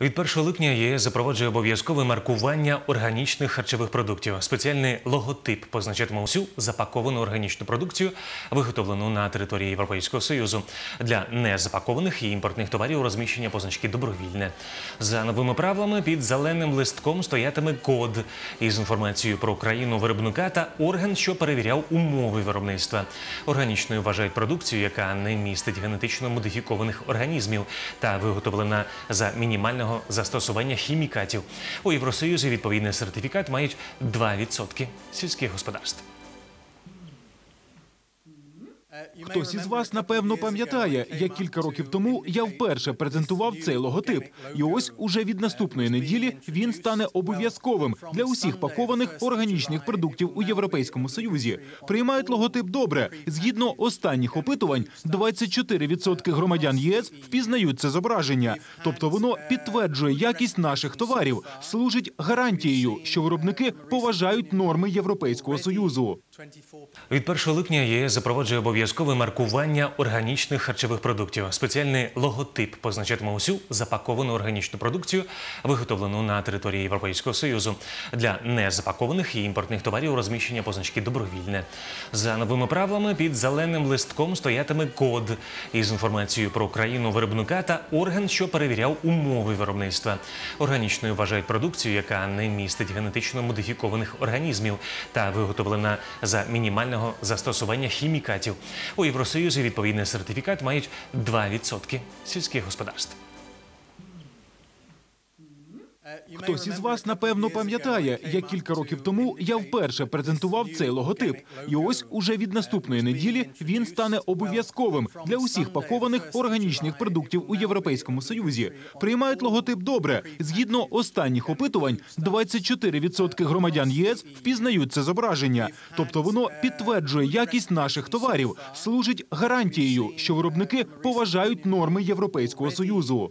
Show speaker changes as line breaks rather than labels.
Від 1 липня ЄС запроваджує обов'язкове маркування органічних харчових продуктів. Спеціальний логотип позначатиме усю запаковану органічну продукцію, виготовлену на території Європейського Союзу. Для незапакованих і імпортних товарів розміщення позначки добровільне. За новими правилами під зеленим листком стоятиме код із інформацією про країну виробника та орган, що перевіряв умови виробництва. Органічною вважають продукцію, яка не містить генетично модифікованих організмів та виготовлена за мінімального застосування хімікатів. У Євросоюзі відповідний сертифікат мають 2% сільських господарств.
Хтось із вас напевно пам'ятає, як кілька років тому я вперше презентував цей логотип, і ось уже від наступної неділі він стане обов'язковим для усіх пакованих органічних продуктів у Європейському Союзі. Приймають логотип добре. Згідно останніх опитувань, 24% громадян ЄС впізнають це зображення, тобто воно підтверджує якість наших товарів, служить гарантією, що виробники поважають норми Європейського союзу.
Від 1 липня ЄС запроваджує обов'язкове маркування органічних харчових продуктів. Спеціальний логотип позначатиме усю запаковану органічну продукцію, виготовлену на території Європейського Союзу. Для незапакованих і імпортних товарів розміщення позначки добровільне. За новими правилами під зеленим листком стоятиме код із інформацією про країну виробника та орган, що перевіряв умови виробництва. Органічною вважають продукцію, яка не містить генетично модифікованих організмів та виготовлена за мінімального застосування хімікатів. У Євросоюзі відповідний сертифікат мають 2% сільських господарств.
Хтось із вас напевно пам'ятає, як кілька років тому я вперше презентував цей логотип, і ось уже від наступної неділі він стане обов'язковим для усіх пакованих органічних продуктів у Європейському Союзі. Приймають логотип добре. Згідно останніх опитувань, 24% громадян ЄС впізнають це зображення, тобто воно підтверджує якість наших товарів, служить гарантією, що виробники поважають норми Європейського союзу.